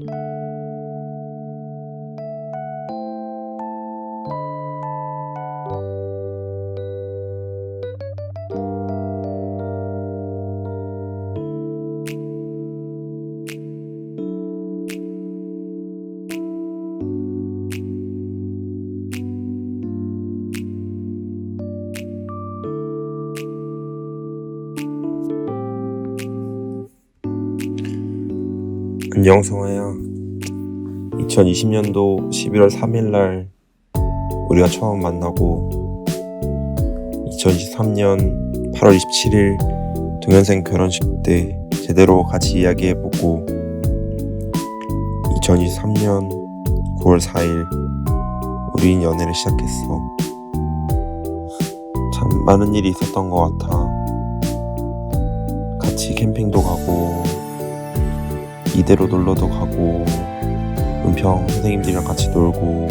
Música 안녕 성아야. 2020년도 11월 3일날 우리가 처음 만나고 2023년 8월 27일 동현생 결혼식 때 제대로 같이 이야기해보고 2023년 9월 4일 우린 연애를 시작했어. 참 많은 일이 있었던 것 같아. 같이 캠핑도 가고 이대로 놀러도 가고 은평 선생님들이랑 같이 놀고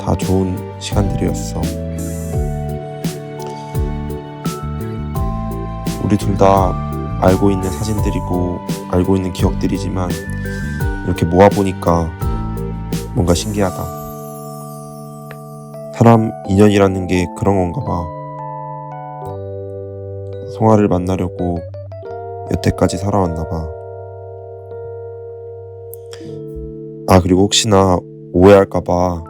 다 좋은 시간들이었어. 우리 둘 다 알고 있는 사진들이고 알고 있는 기억들이지만 이렇게 모아보니까 뭔가 신기하다. 사람 인연이라는 게 그런 건가 봐. 송아를 만나려고 여태까지 살아왔나 봐. 아, 그리고 혹시나 오해할까 봐.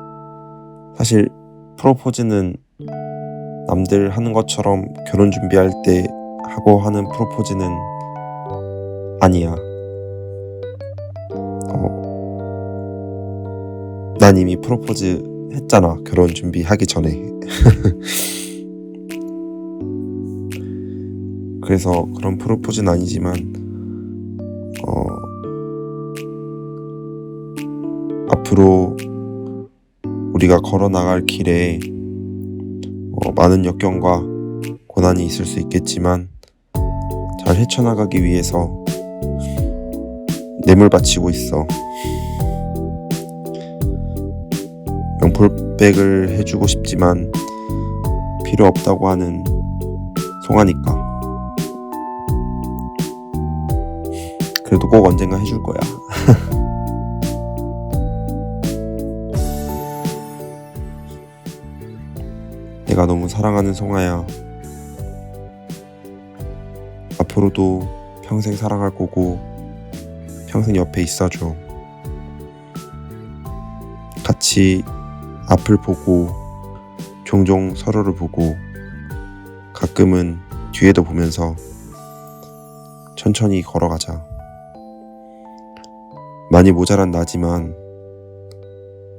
사실 프로포즈는 남들 하는 것처럼 결혼 준비할 때 하고 하는 프로포즈는 아니야. 어, 난 이미 프로포즈 했잖아. 결혼 준비하기 전에. 그래서 그런 프로포즈는 아니지만 어 앞으로 우리가 걸어 나갈 길에 어, 많은 역경과 고난이 있을 수 있겠지만 잘 헤쳐나가기 위해서 뇌물 바치고 있어. 명품백을 해주고 싶지만 필요 없다고 하는 송아니까. 그래도 꼭 언젠가 해줄 거야. 내가 너무 사랑하는 송아야. 앞으로도 평생 사랑할 거고 평생 옆에 있어줘. 같이 앞을 보고 종종 서로를 보고 가끔은 뒤에도 보면서 천천히 걸어가자. 많이 모자란 나지만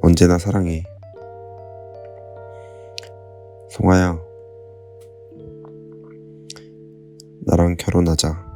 언제나 사랑해. 송아야, 나랑 결혼하자.